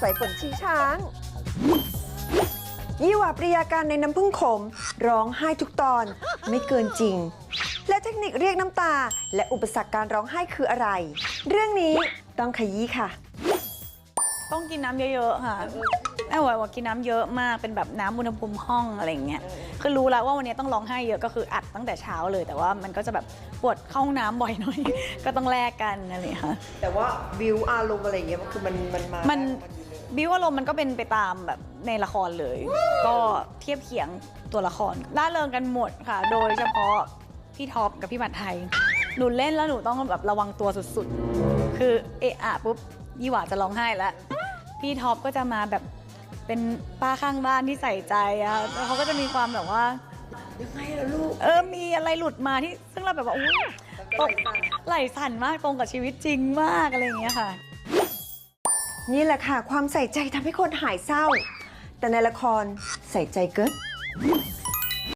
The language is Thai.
สายฝนชีช้าง ยี่หว่าปริยาการในน้ำพึ่งขม ร้องไห้ทุกตอนไม่เกินจริง และเทคนิคเรียกน้ำตา และอุปสรรคการร้องไห้คืออะไร เรื่องนี้ต้องขยี้ค่ะ ต้องกินน้ำเยอะๆค่ะแม่ว่าว่ากินน้ำเยอะมากเป็นแบบน้ำอุณหภูมิห้องอะไรอย่างเงี้ยคือรู้แล้วว่าวันนี้ต้องร้องไห้เยอะก็คืออัดตั้งแต่เช้าเลย แต่ว่ามันก็จะแบบปวดเข้าห้องน้ำบ่อยหน่อย ก็ต้องแลกกันอะไรอย่างเงี้ยค่ะ แต่ว่าบิวอารมณ์อะไรเงี้ยมันคือมันมันมามัน บิวอารมณ์มันก็เป็นไปตามแบบในละครเลย ก็เทียบเคียงตัวละครล่าเริงกันหมดค่ะ โดยเฉพาะพี่ท็อปกับพี่หมัดไทย หนูเล่นแล้วหนูต้องแบบระวังตัวสุดๆ คือเอะอะปุ๊บยี่หว่าจะร้องไห้แล้ว พี่ท็อปก็จะมาแบบเป็นป้าข้างบ้านที่ใส่ใจอะแล้วเขาก็จะมีความแบบว่า ยังไงล่ะลูก เออ มีอะไรหลุดมาที่ ซึ่งเราแบบว่าอุ้ยตกไหลสั่นมากตรงกับชีวิตจริงมากอะไรอย่างเงี้ยค่ะ นี่แหละค่ะ ความใส่ใจทำให้คนหายเศร้า แต่ในละครใส่ใจเกิน